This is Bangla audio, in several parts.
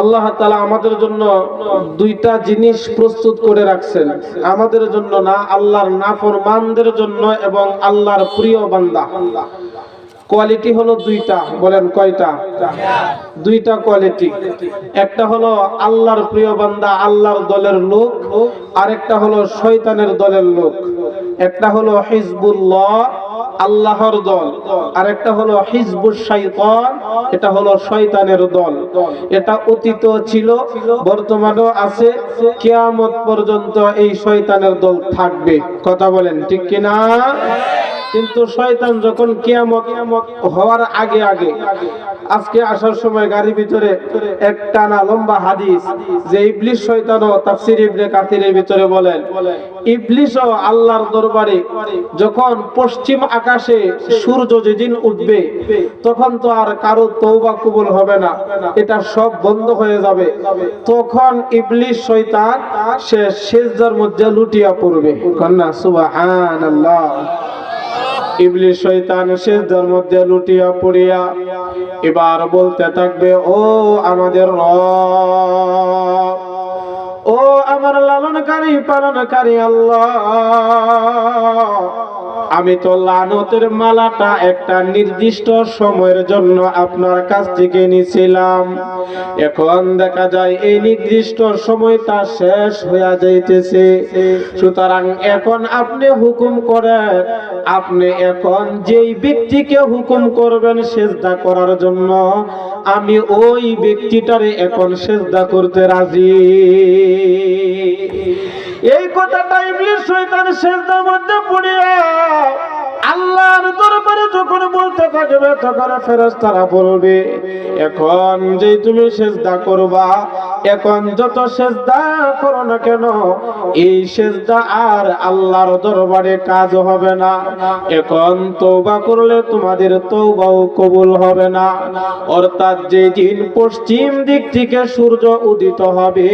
আল্লাহ তালা আমাদের জন্য দুইটা জিনিস প্রস্তুত করে রাখছেন। আমাদের জন্য না, আল্লাহর নাফরমানদের জন্য এবং আল্লাহর প্রিয় বান্দা। কোয়ালিটি হলো দুইটা, বলেন কয়টা? দুইটা কোয়ালিটি। একটা হলো আল্লাহর প্রিয় বান্দা, আল্লাহর দলের লোক। আরেকটা হলো শয়তানের দলের লোক। একটা হলো হিজবুল্লাহ আল্লাহর দল। আর একটা হলো হিজবুর শৈতান এটা হলো শয়তানের দল। এটা অতীত ছিল, বর্তমানেও আছে, কেয়ামত পর্যন্ত এই শয়তানের দল থাকবে। কথা বলেন ঠিক কিনা? কিন্তু শয়তান যখন কিয়ামত হওয়ার আগে আগে, আজকে আসার সময় গাড়ির ভিতরে এক টানা লম্বা হাদিস, যে ইবলিশ শয়তানও তাফসির ইবনে কাতিরের ভিতরে বলেন ইবলিশও আল্লাহর দরবারে যখন পশ্চিম আকাশে সূর্য যেদিন উঠবে, তখন তো আর কারও তৌবা কবুল হবে না, এটা সব বন্ধ হয়ে যাবে। তখন ইবলিশ শয়তান সে সেজদার মধ্যে লুটিয়া পড়বে। কন্যা, সুবহানাল্লাহ। ইবলিশ শয়তান সিজদার মধ্যে লুটিয়া পড়িয়া এবার বলতে থাকবে, ও আমাদের রব, ও আমার লালনকারী, পালনকারী আল্লাহ আমি তো লানতের মালাটা একটা নির্দিষ্ট সময়ের জন্য আপনার কাছ থেকে নিছিলাম। এখন দেখা যায় এই নির্দিষ্ট সময়টা শেষ হইয়া যাইতেছে। সুতরাং এখন আপনি হুকুম করেন, আপনি এখন যেই ব্যক্তিকে হুকুম করবেন সেজদা করার জন্য, আমি ওই ব্যক্তিটারে এখন সেজদা করতে রাজি। সেজদার মধ্যে পড়িয়া আল্লাহর দরবারে যখন বলতে থাকবে, তখন ফেরেশতারা বলবে, এখন যে তুমি সেজদা করবা এখন যত সেজদা করো না কেন, এই সেজদা আর আল্লাহর দরবারে কাজ হবে না। এখন তওবা করলে তোমাদের তওবাও কবুল হবে না। অর্থাৎ যে দিন পশ্চিম দিক থেকে সূর্য উদিত হবে,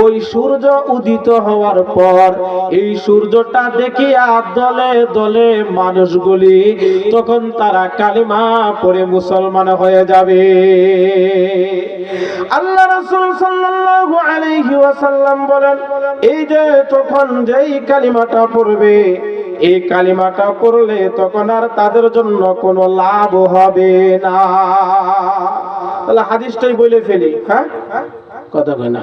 ওই সূর্য উদিত হওয়ার পর এই সূর্যটা দেখিয়া দলে দলে মানুষগুলি তখন তারা কালিমা পড়ে মুসলমান হয়ে যাবে। আল্লাহ রাসূল সাল্লাল্লাহু আলাইহি ওয়াসাল্লাম বলেন, এই যে তখন যেই কালিমাটা পড়বে, এই কালিমাটা পড়লে তখন আর তাদের জন্য কোনো লাভ হবে না। তাহলে হাদিসটাই বলে ফেলি হ্যাঁ? কথা কয় না।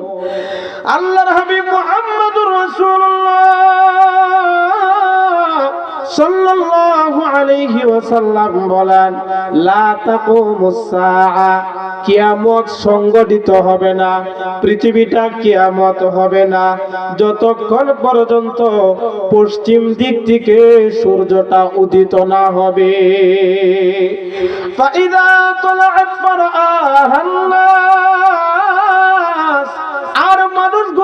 আল্লাহর হাবিব মুহাম্মদুর রাসূলুল্লাহ সাল্লাল্লাহু আলাইহি ওয়াসাল্লাম বলেন, লা তাকুমুস সাআ কিয়ামত সংগঠিত হবে না, পৃথিবীটা কিয়ামত হবে না। যতক্ষণ পর্যন্ত পশ্চিম দিক থেকে সূর্যটা উদিত না হবে। ফাইদা তলাআত ফারআহান নাস আর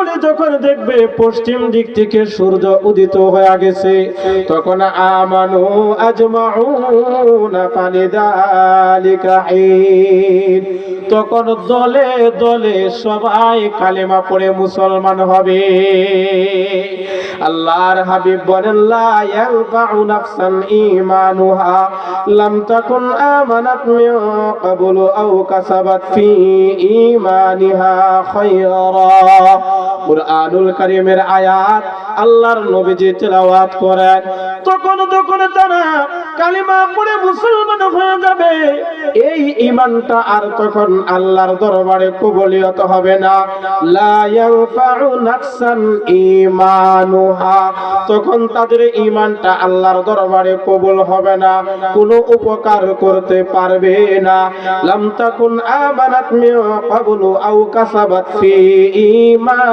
মানুষগুলি যখন দেখবে পশ্চিম দিক থেকে সূর্য উদিত হয়ে গেছে, তখন আমানু আজমাউনা পানি দালিকা তখন দলে দলে সবাই কালেমা পড়ে মুসলমান হবে। আল্লাহর হাবিব বলেন, লা ইয়ানফাউ নাফসান ঈমানুহা, লাম তাকুন আমানাত মিন ক্বাবলু আও কাসাবাত ফি ঈমানিহা খায়রা। কুরআনুল কারীমের আয়াত আল্লাহর নবীজি তেলাওয়াত করেন। তখন তখন তারা কালিমা পড়ে মুসলমান হয়ে যাবে, এই ঈমানটা আর তখন আল্লাহর দরবারে কবুলিয়ত হবে না। লা ইয়ানফাউ নাফসান ঈমানুহা। তখন তাদের ঈমানটা আল্লাহর দরবারে কবুল হবে না, কোনো উপকার করতে পারবে না। লাম তাকুন আমানাত মিন ক্বাবলু আও কাসাবাত ফি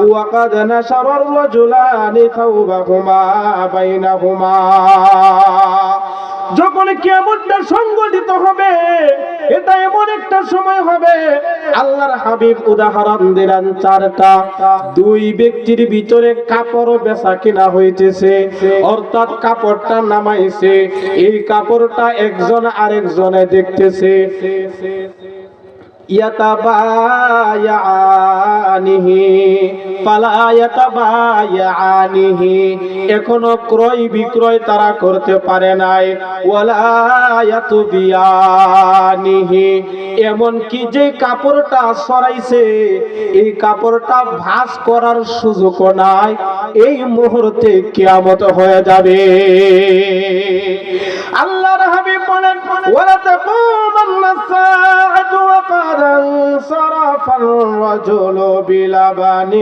সাআ ওয়া قد نشر الرجلان ثوبهما بينهما যখন কিয়ামতটা সংগঠিত হবে এটা এমন একটা সময় হবে আল্লাহর হাবিব উদাহরণ দিলেন চারটা দুই ব্যক্তির ভিতরে কাপড় বেচা কিনা হইতেছে অর্থাৎ কাপড়টা নামাইছে এই কাপড়টা একজন আরেকজনে দেখতেছে ইয়াতাবায়ানিহি ফালা ইয়াতাবায়ানিহি এখনও ক্রয় বিক্রয় তারা করতে পারে নাই। এমন কি যে কাপড়টা সরাইছে, এই কাপড়টা ভাঁজ করার সুযোগও নাই। এই মুহূর্তে কিয়ামত হয়ে যাবে। আল্লাহর হাবিব বলেন, ওয়ালা তাকুমান্না সাআতু ওয়া قد انصرف الرجل بلبن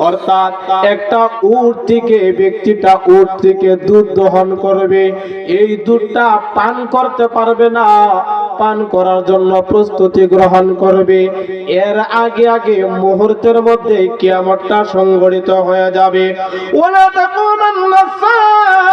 অর্থাৎ একটা উট থেকে ব্যক্তিটা উট থেকে দুধ দহন করবে এই দুধটা পান করতে পারবে না পান করার জন্য প্রস্তুতি গ্রহণ করবে এর আগে আগে মুহূর্তের মধ্যে কিয়ামতটা সংগঠিত হয়ে যাবে ওলা তাকুমান্না সাআ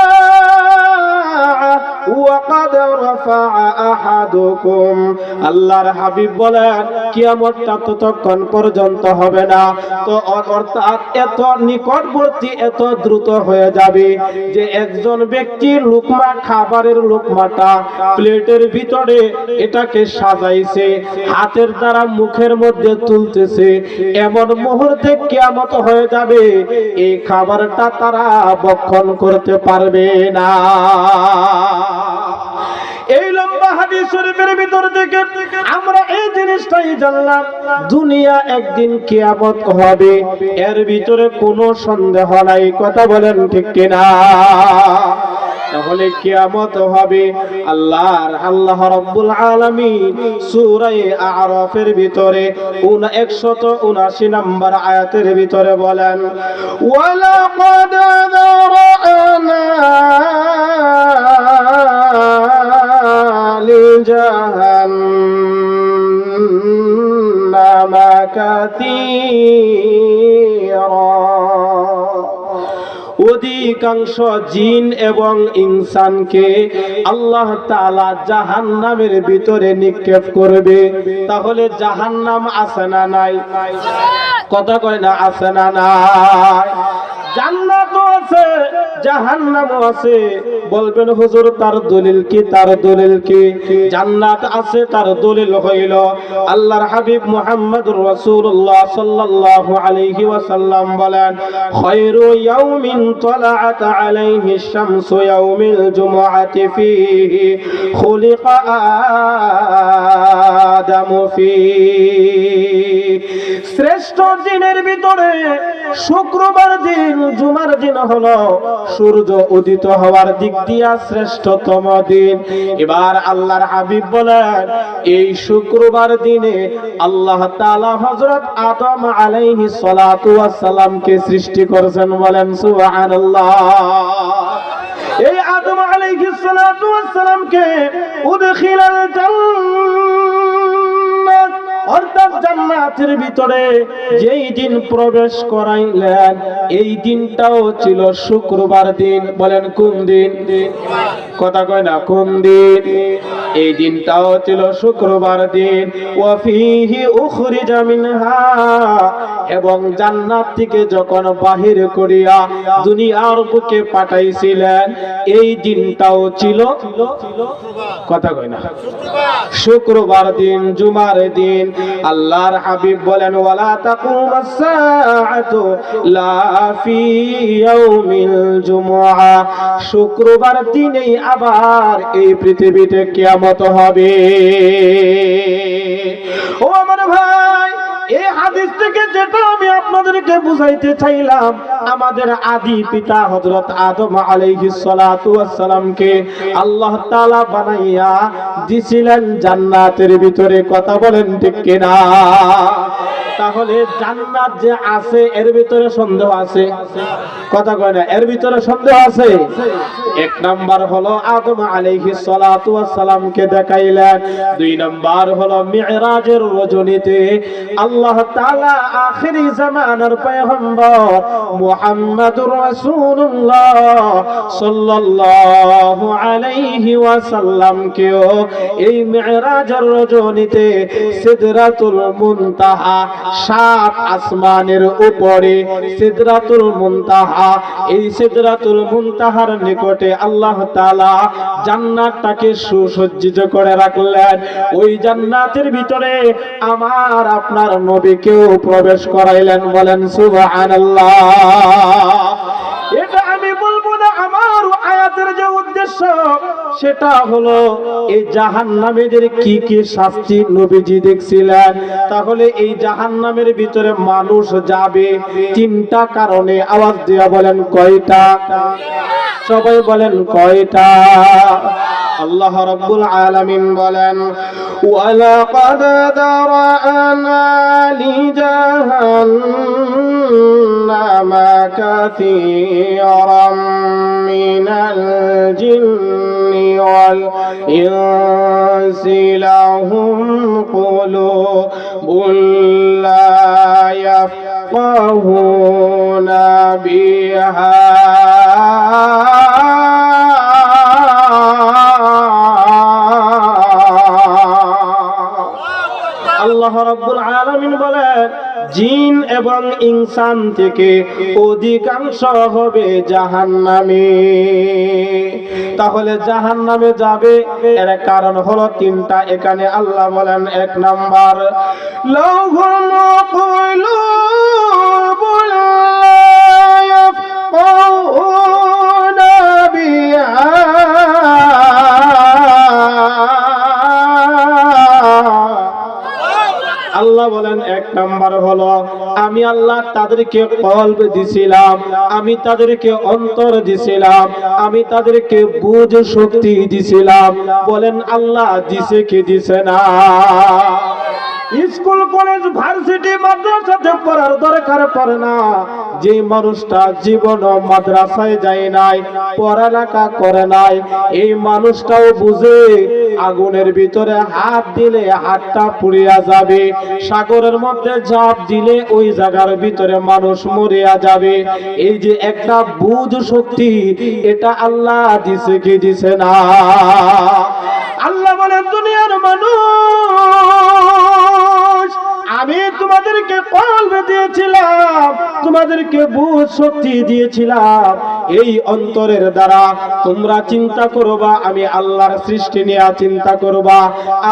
খাবারের লুকমাটা প্লেটের ভিতরে এটাকে সাজাইছে, হাতের দ্বারা মুখের মধ্যে তুলতেছে। এমন মুহূর্তে কিয়ামত হয়ে যাবে, এই খাবারটা তারা বক্ষণ করতে পারবে না। এই লম্বা হাদিস শরীফের ভিতর থেকে আমরা এই জিনিসটাই জানলাম, দুনিয়া একদিন কিয়ামত হবে, এর ভিতরে কোনো সন্দেহ নাই, কথা বলেন ঠিক কিনা? তাহলে কিয়ামত হবে আল্লাহর, আল্লাহ রাব্বুল আলামিন সূরা আরাফের ভিতরে 179 নম্বর আয়াতের ভিতরে বলেন, ওয়ালাকাদ যারানা لجهنم كثيرا অধিকাংশ জিন এবং ইনসানকে আল্লাহ তাআলা জাহান্নামের ভিতরে নিক্ষেপ করবে। তাহলে জাহান্নাম আছে না নাই? কথা কয় না, আছে না নাই? আছে বলবেন, হুজুর, তার দলিল কি? তার দলিল কি? জান্নাত আছে, তার দলিল হইল আল্লাহর হাবিব ওয়াসাল্লাম বলেন طلعت عليه الشمس يوم الجمعة فيه. خلق آدم فيه. শ্রেষ্ঠ দিনের ভিতরে শুক্রবার দিন, জুমার দিন হলো। সূর্য উদিত হওয়ার দিক দিয়া শ্রেষ্ঠতম দিন। এবার আল্লাহর হাবিব বলেন, এই শুক্রবার দিনে আল্লাহ তাআলা হযরত আদম আলাইহিস সালাতু সালামকে সৃষ্টি করেছেন বলেন, সুবহানাল্লাহ। এই আদম আলাইহিস সালাতু ওয়াস সালামকে উদখিলাল অর্থাৎ জান্নাতের ভিতরে যেই দিন প্রবেশ করাইলেন, এই দিনটাও ছিল শুক্রবার দিন। বলেন, কোন দিন? কথা কয় না, কোন দিন? এই দিনটাও ছিল শুক্রবার দিন। ওয়াফিহি উখরিজা মিনহা, এবং জান্নাত থেকে যখন বাহির করিয়া দুনিয়ার বুকে পাঠাইছিলেন, এই দিনটাও ছিল কথা কয় না, শুক্রবার দিন, জুমার দিন আল্লাহর হাবিব বলেন, ওয়ালা তাকুম আস-সাআতু লা ফি ইয়াউমিল জুমুআ। শুক্রবার দিনেই আবার এই পৃথিবীতে কিয়ামত হবে। ও আমার ভাই হাদিস থেকে যেটা আমি আপনাদেরকে বুঝাইতে চাইলাম, আমাদের আদি পিতা আদম আল্লাহ বানাইয়া দিছিলেন জান্নাতের ভিতরে। কথা বলেন ঠিক কিনা? তাহলে জান্নাত যে আছে, এর ভিতরে সন্দেহ আছে। কথা কয় না, এর ভিতরে সন্দেহ আছে। এক নাম্বার হলো আদম আলাইহিস সালাতু ওয়াস সালামকে দেখাইলেন। দুই নাম্বার হলো মিরাজের রজনীতে আল্লাহ তাআলা আখিরি জামানার পয়গম্বর মুহাম্মাদুর রাসূলুল্লাহ সাল্লাল্লাহু আলাইহি ওয়াসাল্লামকেও এই মিরাজের রজনীতে সিদরাতুল মুনতাহা সাত আসমানের উপরে সিদরাতুল মুনতাহা। এই সিদরাতুল মুনতাহার নিকটে আল্লাহ তাআলা জান্নাতটাকে সুসজ্জিত করে রাখলেন। ওই জান্নাতের ভিতরে আমার আপনার নবীকেও প্রবেশ করাইলেন বলেন, সুবহানাল্লাহ। উদ্দেশ্য সেটা হলো, এই জাহান্নামীদের কি কি শাস্তি নবীজি দেখছিলেন? তাহলে এই জাহান্নামের ভিতরে মানুষ যাবে। তিনটা কারণে আওয়াজ দিয়া বলেন, কয়টা? সবাই বলেন, কয়টা? আল্লাহ রাব্বুল আলামিন বলেন, ওয়ালাকাদ দারানা লিজাহান্নামা কাসীরাম মিনাল জিন্নি ওয়াল ইনসি লাহুম কুলুবুল লা ইয়াফকাহুনা বিহা আল্লাহ রাব্বুল আলামিন বলেন জিন এবং ইনসান থেকে অধিকাংশ হবে জাহান নামে তাহলে জাহান নামে যাবে, এর কারণ হলো তিনটা। এখানে আল্লাহ বলেন এক নাম্বার লৌহুল আল্লাহ বলেন, এক নাম্বার হলো, আমি আল্লাহ তাদেরকে কলব দিছিলাম, আমি তাদেরকে অন্তর দিছিলাম, আমি তাদেরকে বুঝ শক্তি দিছিলাম। বলেন, আল্লাহ দিছে কি দিছে না? স্কুল, কলেজ, ভার্সিটি মাদ্রাসাতে পড়ার দরকার পড়ে না। যে মানুষটা জীবন মাদ্রাসায় যায় নাই, পড়ালেখা করে নাই, এই মানুষটাও বুঝে আগুনের ভিতরে হাত দিলে হাতটা পুড়িয়া যাবে, সাগরের মধ্যে ঝাঁপ দিলে ওই জায়গার ভিতরে মানুষ মরিয়া যাবে। এই যে একটা বুঝ শক্তি, এটা আল্লাহ দিছে কি দিছে না? আল্লাহ বলেন, দুনিয়ার মানুষ আমি তোমাদেরকে কলবে দিয়েছিলাম তোমাদেরকে বুঝ শক্তি দিয়েছিলাম। এই অন্তরের দ্বারা তোমরা চিন্তা করবা, আমি আল্লাহর সৃষ্টি নিয়ে চিন্তা করবা,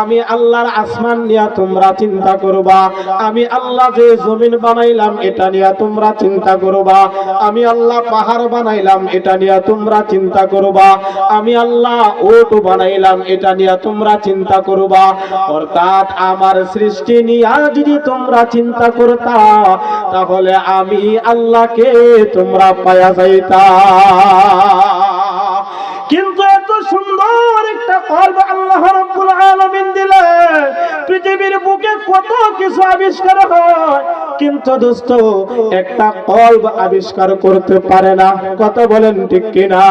আমি আল্লাহর আসমান নিয়ে তোমরা চিন্তা করবা, আমি আল্লাহ যে জমিন বানাইলাম এটা নিয়ে তোমরা চিন্তা করবা, আমি আল্লাহ পাহাড় বানাইলাম এটা নিয়ে তোমরা চিন্তা করবা, আমি আল্লাহ ওট বানাইলাম এটা নিয়ে তোমরা চিন্তা করবা। অর্থাৎ আমার সৃষ্টি নিয়ে যদি তোমরা চিন্তা করতা, তাহলে আমি আল্লাহকে তোমরা পায়া যাইতা। কিন্তু এত সুন্দর একটা কল্প আল্লাহ রাব্বুল আলামিন দিলেন। পৃথিবীর বুকে কত কিছু আবিষ্কার হয়, কিন্তু দোস্ত, একটা কল্প আবিষ্কার করতে পারে না। কত বলেন ঠিক কিনা?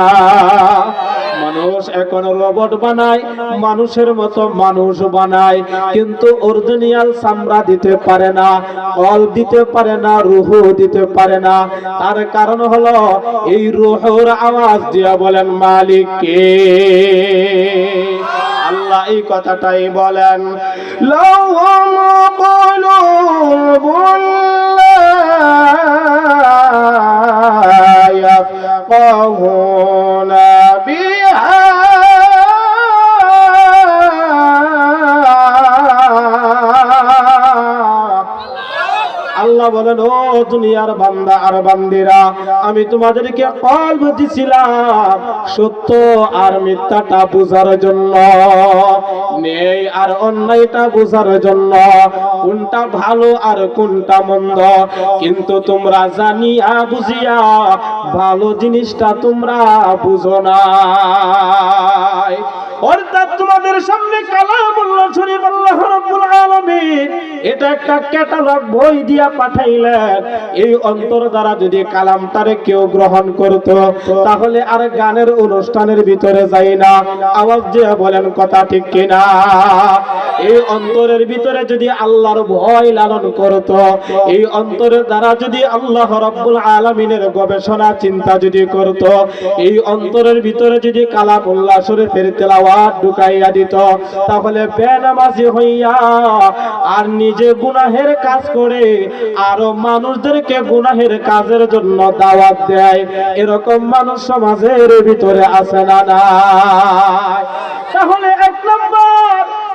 মানুষ এখন রোবট বানায়, মানুষের মতো মানুষ বানায়, কিন্তু অরিজিনাল চামড়া দিতে পারে না কল দিতে পারে না, রুহ দিতে পারে না। তার কারণ হলো, এই রুহর আওয়াজ দিয়া বলেন মালিক কে? আল্লাহ এই কথাটাই বলেন লৌহম قلوب لا يفقهون بها আল্লাহ বলেন, ও দুনিয়ার বান্দা আর বান্দিরা, আমি তোমাদেরকে কলব দিছিলাম সত্য আর মিথ্যাটা বোঝার জন্য নেই আর অন্যায়টা বোঝার জন্য, কোনটা ভালো আর কোনটা মন্দ। কিন্তু তোমরা জানিয়া বুঝিয়া ভালো জিনিসটা তোমরা বুঝো না। একটা ক্যাটালগ বই দিয়া পাঠাইলেন এই অন্তর দ্বারা যদি কালামটারে কেউ গ্রহণ করত, তাহলে আর গানের অনুষ্ঠানের ভিতরে যাই না। আওয়াজ দিয়ে বলেন, কথা ঠিক কিনা? এই অন্তরের ভিতরে যদি আল্লাহর ভয় লালন করত, এই অন্তরের দ্বারা যদি আল্লাহ রাব্বুল আলামিনের গবেষণা, চিন্তা যদি করত, এই অন্তরের ভিতরে যদি কালামুল্লাহ শরীফের তেলাওয়াত ঢুকাইয়া দিত, তাহলে বেনামাজি হইয়া আর নিজে গুনাহের কাজ করে আরও মানুষদেরকে গুনাহের কাজের জন্য দাওয়াত দেয়। এরকম মানুষ সমাজের ভিতরে আছে না তাহলে এক নম্বর,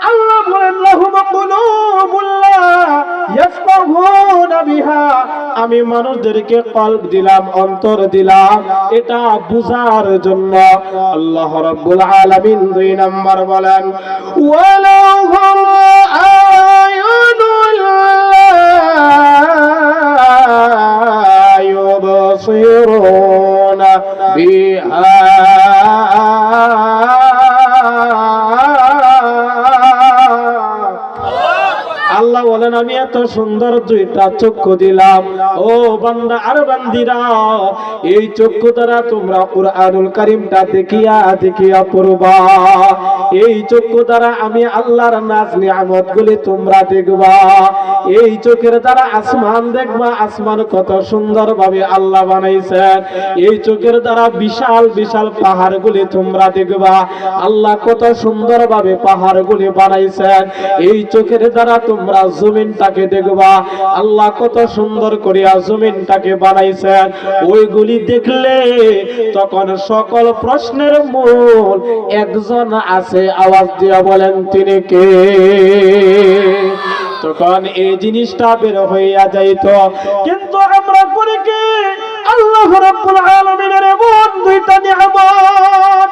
আল্লাহ বলেন, লাহুম কুলুবুল্লাহ আমি মানুষদেরকে কলব দিলাম, অন্তর দিলাম, এটা বুঝার জন্য। আল্লাহ রাব্বুল আলামিন দুই নম্বর বলেন ওয়ালাহুম আয়ুনুল ইউবসিরুনা বিহা বলেন, আমি এত সুন্দর দুইটা চক্ষু দিলাম। ও বান্দা, আর বান্দিরা, এই চক্ষু দ্বারা তোমরা কুরআনুল কারীমটা দেখিয়া দেখিয়া পড়বা। এই চক্ষু দ্বারা আমি আল্লাহর নাজ নিয়ামত গুলি তোমরা দেখবা। এই চোখের দ্বারা আসমান দেখবা, আসমান কত সুন্দর ভাবে আল্লাহ বানাইছেন। এই চোখের দ্বারা বিশাল বিশাল পাহাড় গুলি তোমরা দেখবা। আল্লাহ কত সুন্দর ভাবে পাহাড় গুলি বানাইছেন। এই চোখের দ্বারা তোমরা জমিনটাকে দেখবা, আল্লাহ কত সুন্দর করিয়া জমিনটাকে বানাইছেন। ওইগুলি দেখলে তখন সকল প্রশ্নের মূল একজন আছে, আওয়াজ দিয়া বলেন, তিনি কে? তখন এই জিনিসটা বের হইয়া যাইত। কিন্তু আমরা করি কি? আল্লাহ রাব্বুল আলামিনের এমন দুইটা নিয়ামত।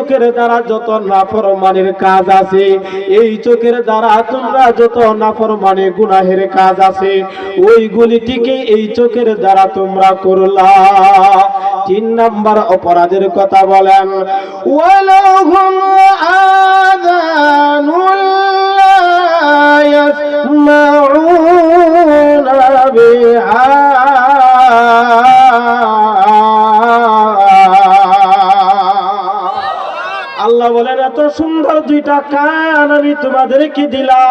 চোখের দ্বারা যত নাফরমানের কাজ আছে, এই চোখের দ্বারা তোমরা যত নাফরমানে, গুনাহের কাজ আছে, ওইগুলিটিকে এই চোখের দ্বারা তোমরা করলা। তিন নাম্বার অপরাধের কথা বলেন, ওয়ালাহুম আযানুল লা ইয়াসমাউনা সুন্দর দুইটা কান আমি তোমাদেরকে দিলাম।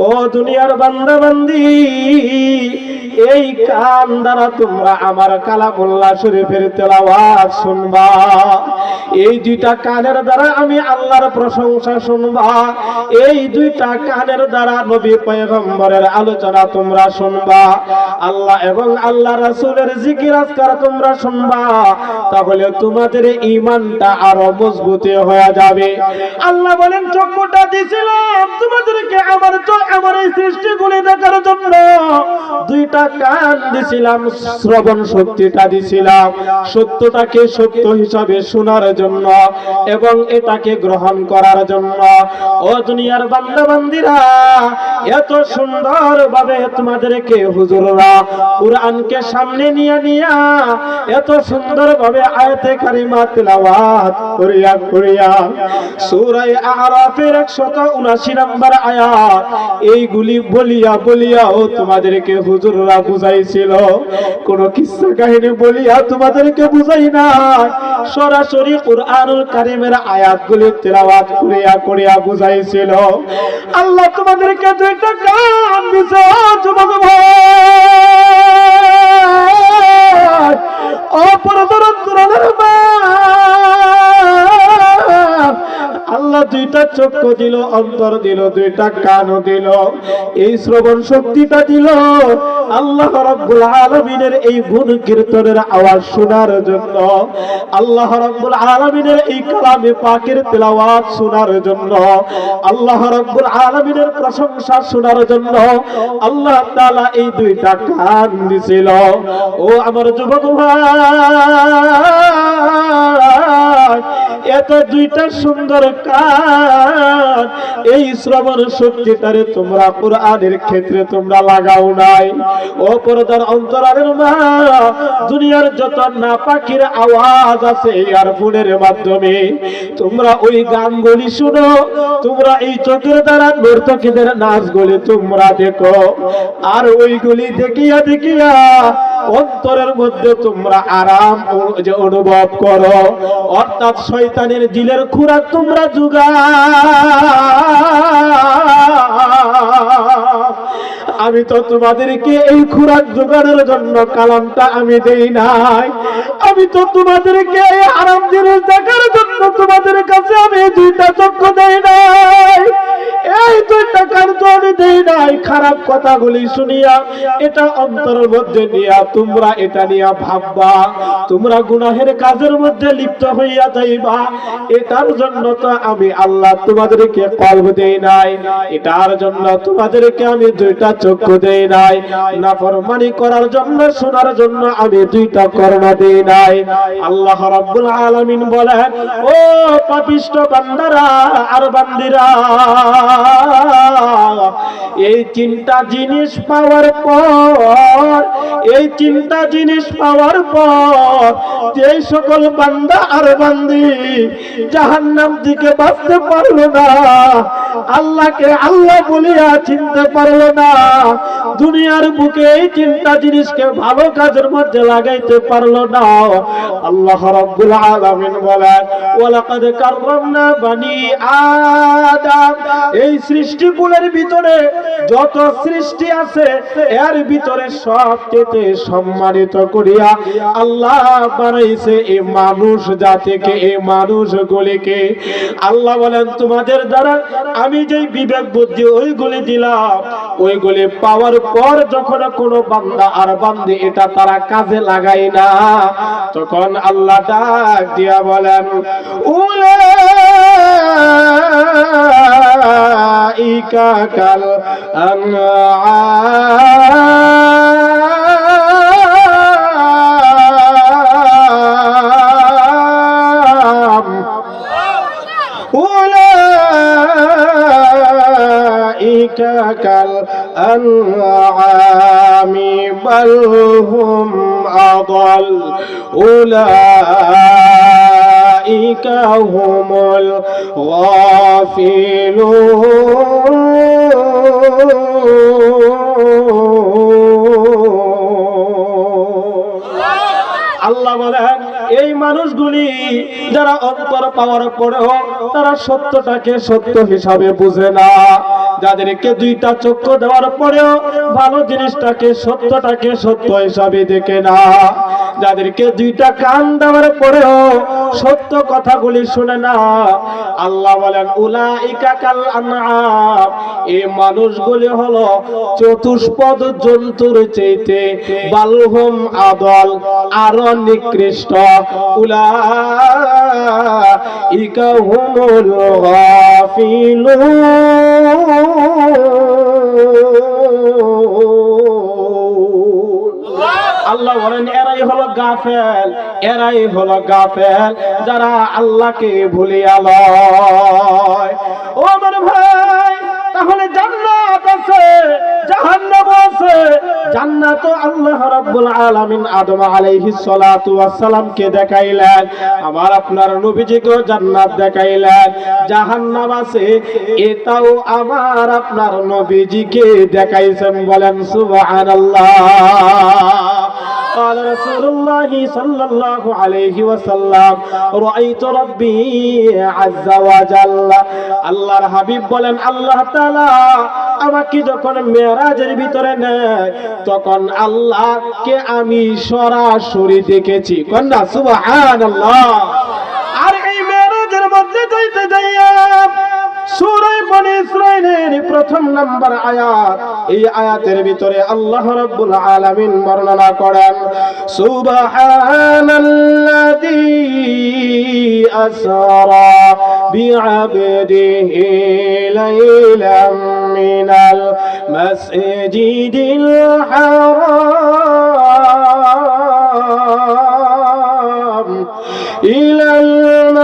ও দুনিয়ার বান্দা বান্দি এই কান দ্বারা তোমরা আমার কালামুল্লাহ শরীফের তেলাওয়াত শুনবা। এই দুইটা কানের দ্বারা আমি আল্লাহর প্রশংসা শুনবা। এই দুইটা কানের দ্বারা নবী পয়গম্বরের আলোচনা তোমরা শুনবা। আল্লাহ এবং আল্লাহ রাসূলের জিকির আজকার তোমরা শুনবা। তাহলে তোমাদের ঈমানটা আরও মজবুত হয়ে যাবে। আল্লাহ বলেন, চক্ষুটা দিছিলাম তোমাদেরকে আমার আমার এই সৃষ্টিগুলি দেখার জন্য। দুইটা কান দিছিলাম, শ্রবণ শক্তিটা দিছিলাম। সত্যটাকে সত্য হিসাবে শোনার জন্য এবং এটাকে গ্রহণ করার জন্য। ও দুনিয়ার এত সুন্দর ভাবে তোমাদেরকে হুজুররা কোরআনকে সামনে নিয়ে নিয়া এত আয়াতে কারিমা তেলাওয়াত করিয়া করিয়া সূরা আরাফের 179 নম্বর আয়াত, এইগুলি বলিয়া বলিয়াও তোমাদেরকে হুজুররা বুঝাইছিল, কোন কিসসা কাহিনী বলিয়া তোমাদেরকে বুঝাই না। সরাসরি কোরআনুল কারিমের আয়াতগুলি তেলাওয়াত করিয়া করিয়া বুঝাইছিল, আল্লাহ তোমাদেরকে দুইটা কান দিছে, যুবক ভাই। অপরদর আল্লাহ দুইটা চক্ষু দিল, অন্তর দিল, দুইটা কানও দিল, এই শ্রবণ শক্তিটা দিল আল্লাহ রাব্বুল আলামিনের এই গুণ কীর্তনের আওয়াজ শোনার জন্য, আল্লাহ রাব্বুল আলামিনের এই কালামে পাকের তেলাওয়াত শোনার জন্য, আল্লাহ রাব্বুল আলামিনের প্রশংসা শোনার জন্য আল্লাহ তাআলা এই দুইটা কান দিছিল। ও আমার যুবক ভাই এত দুইটা সুন্দর কান এই শ্রবণ শক্তিটারে তোমরা কোরআনের ক্ষেত্রে তোমরা লাগাও নাই। ও পর্দার অন্তরালের মা, দুনিয়ার যত না পাখির আওয়াজ আছে ইয়ারফোনের মাধ্যমে, তোমরা ওই গানগুলি শুনো, তোমরা এই চোখের দ্বারা নর্তকীদের নাচগুলি তোমরা দেখো। আর ওইগুলি দেখিয়া দেখিয়া অন্তরের মধ্যে তোমরা আরাম যে অনুভব করো। অর্থাৎ শয়তানের জিলের খুরা তোমরা জুগা আমি তো তোমাদেরকে এই খুরাক জোগাড়ের জন্য কালামটা আমি দেই নাই। আমি তো তোমাদেরকে এই আরাম জিনিস দেখার জন্য তোমাদের কাছে আমি দুইটা চক্ষু দেই নাই। এই দেই নাই। খারাপ কথাগুলি শুনিয়া, এটা অন্তরের মধ্যে নিয়া, তোমরা এটা নিয়া ভাববা। তোমরা গুনাহের কাজের মধ্যে লিপ্ত হইয়া যাইবা। এটার জন্য তো আমি আল্লাহ তোমাদেরকে কলব দেই নাই। এটার জন্য তোমাদেরকে আমি দুইটা চক্ষু দেই নাই। নাফরমানি করার জন্য, শোনার জন্য আমি দুইটা কর্ণ দেই নাই। আল্লাহ রাব্বুল আলামিন বলেন, ও পাপিষ্ট বান্দারা আর বান্দিরা, এই তিনটা জিনিস পাওয়ার পর, এই তিনটা জিনিস পাওয়ার পর যে সকল বান্দা আর বান্দি জাহান্নাম দিকে বাঁচতে পারল না, আল্লাহকে আল্লাহ বলিয়া চিনতে পারল না দুনিয়ার বুকে এই তিনটা জিনিসকে ভালো কাজের মধ্যে লাগাইতে পারল না। আল্লাহ রাব্বুল আলামিন বলেন, ওয়ালাকাদ কাররামনা বানি আদম। এই সৃষ্টিকুলের ভিতরে যত সৃষ্টি আছে, এর ভিতরে সবচেয়ে সম্মানিত করিয়া আল্লাহ বানাইছে এই মানুষ জাতিকে এই মানুষগুলিকে। আল্লাহ বলেন, তোমাদের দ্বারা আমি যেই বিবেক বুদ্ধি ওইগুলি দিলাম, ওইগুলি পাওয়ার পর যখন কোনো বান্দা আর বান্দি এটা তারা কাজে লাগাই না তখন আল্লাহ ডাক দিয়া বলেন উলাইকা কাল আনআম أولئك كالأنعام بل هم أضل أولئك هم الغافلون আল্লাহ বলেন এই মানুষগুলি যারা অন্তর পাওয়ার পরেও তারা সত্যটাকে সত্য হিসাবে বুঝে না। যাদেরকে দুইটা চক্ষু দেওয়ার পরেও ভালো জিনিসটাকে সত্যটাকে সত্য হিসাবে দেখে না। যাদেরকে দুইটা কান দেওয়ার পরেও সত্য কথাগুলি শুনে না। আল্লাহ বলেন, উলাইকা কাল আনআম। এই মানুষগুলি হলো চতুষ্পদ জন্তুর চাইতে বালহুম আদল আরও নিকৃষ্ট। উলাইকা হুমুল গাফিলুন আল্লাহ বলেন, এরাই হলো গাফেল, এরাই হলো গাফেল, যারা আল্লাহকে ভুলিয়া লয়। ও আমার ভাই তাহলে জান্নাত আছে, জাহান্নাম আছে। জান্নাত আল্লাহ রাব্বুল আলামিন আদম আলাইহিস সালাতু ওয়াস সালামকে দেখাইলেন আমার আপনার নবীজিকে জান্নাত দেখাইলেন। জাহান্নাম আছে, এটাও আমার আপনার নবীজিকে দেখাইছেন বলেন সুবহানাল্লাহ। قال رسول الله صلى الله عليه وسلم رأيت ربي عز وجل আল্লাহর হাবিব বলেন আল্লাহ তাআলা আমাকে যখন মেরাজের ভিতরে নেয় তখন আল্লাহকে আমি সরাসরি দেখেছি কন্যা সুবহানাল্লাহ আর এই মেরাজের মধ্যে যাইতে যাইয়া সূরা বনি ইসরাইলের প্রথম নাম্বার আয়াত এই আয়াতের ভিতরে আল্লাহ রাব্বুল আলামিন বর্ণনা করেন সুবহানাল্লাযী আসরা বিআবদিহি লাইলাম মিনাল মাসজিদিল হারাম إلى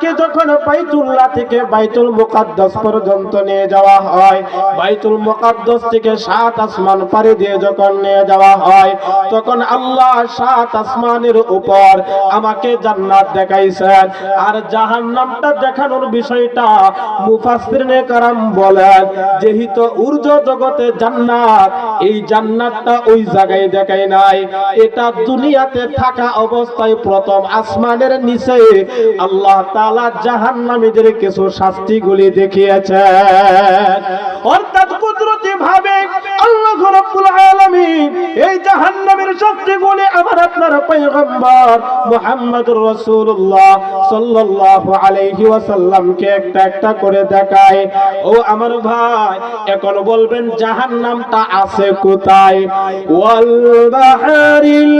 আমাকে যখন বাইতুল্লাহ থেকে বাইতুল মুকাদ্দাস পর্যন্ত নিয়ে যাওয়া হয়, বাইতুল মুকাদ্দাস থেকে সাত আসমান পাড়ি দিয়ে যখন নিয়ে যাওয়া হয়, তখন আল্লাহ সাত আসমানের উপর আমাকে জান্নাত দেখাইছেন। আর জাহান্নামটা দেখানোর বিষয়টা মুফাসসিরিনে কারাম বলেন, যেহেতু ঊর্ধ্ব জগতে জান্নাত, এই জান্নাতটা ওই জায়গায় দেখায় নাই। এটা দুনিয়াতে থাকা অবস্থায় প্রথম আসমানের নিচে আল্লাহ তাআলা জাহান্নামীদের কিছু শাস্তিগুলি দেখিয়েছেন অর্থাৎ কুদরতি ভাবে আল্লাহ রাব্বুল আলামিন এই জাহান্নামের শাস্তিগুলি আমার আপনার পয়গম্বর মুহাম্মদুর রাসূলুল্লাহ সাল্লাল্লাহু আলাইহি ওয়াসাল্লামকে একটা একটা করে দেখায়। ও আমার ভাই, এখন বলবেন জাহান্নামটা আছে কোথায়? ওয়াল বাহরিল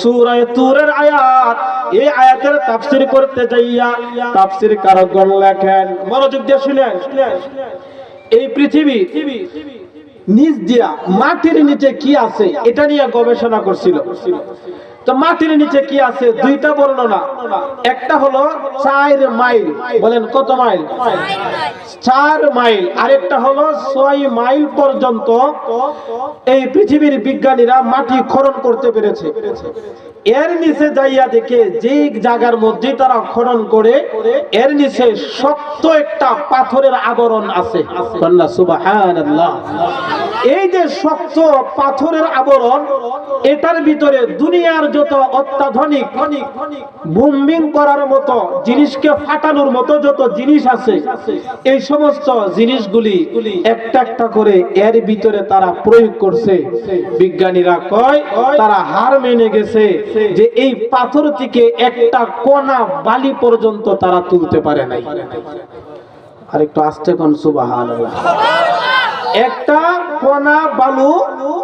সূরায়ে তুরের আয়াত, এই আয়াতের তাফসির করতে যাইয়া তাফসির কারকগণ লেখেন। মনোযোগ দিয়ে শুনেন। এই পৃথিবী নিচ দিয়া মাটির নিচে কি আছে, এটা নিয়ে গবেষণা করছিল। তো মাটির নিচে কি আছে? দুইটা বর্ণনা। একটা হলো চার মাইল। বলেন কত মাইল? চার মাইল। আরেকটা হলো ছয় মাইল পর্যন্ত এই পৃথিবীর বিজ্ঞানীরা মাটি খনন করতে পেরেছে। এর নিচে যাইয়া দেখে যে জায়গার মধ্যে তারা খনন করে, এর নিচে শক্ত একটা পাথরের আবরণ আছে। সুবহানাল্লাহ। এই যে শক্ত পাথরের আবরণ, এটার ভিতরে দুনিয়ার যত অত্যাধুনিক বুম্বিং করার মতো, জিনিসকে ফাটানোর মতো যত জিনিস আছে, এই সমস্ত জিনিসগুলি একটা একটা করে এর ভিতরে তারা প্রয়োগ করছে। বিজ্ঞানীরা কয়, তারা হার মেনে গেছে যে এই পাথর থেকে একটা কণা বালি পর্যন্ত তারা তুলতে পারে নাই। আর একটু আস্তে কোন সুবহানাল্লাহ। একটা কণা বালু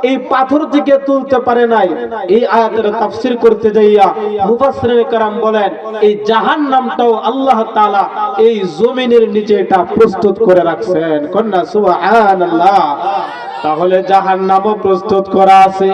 এই পাথর থেকে তুলতে পারে নাই এই আয়াতের তাফসীর করতে যাইয়া মুফাসসিরিন کرام বলেন এই জাহান্নামটাও আল্লাহ তাআলা এই জমিনের নিচে এটা প্রস্তুত করে রাখছেন কন্যা সুবহানাল্লাহ তাহলে জাহান্নামও প্রস্তুত করা আছে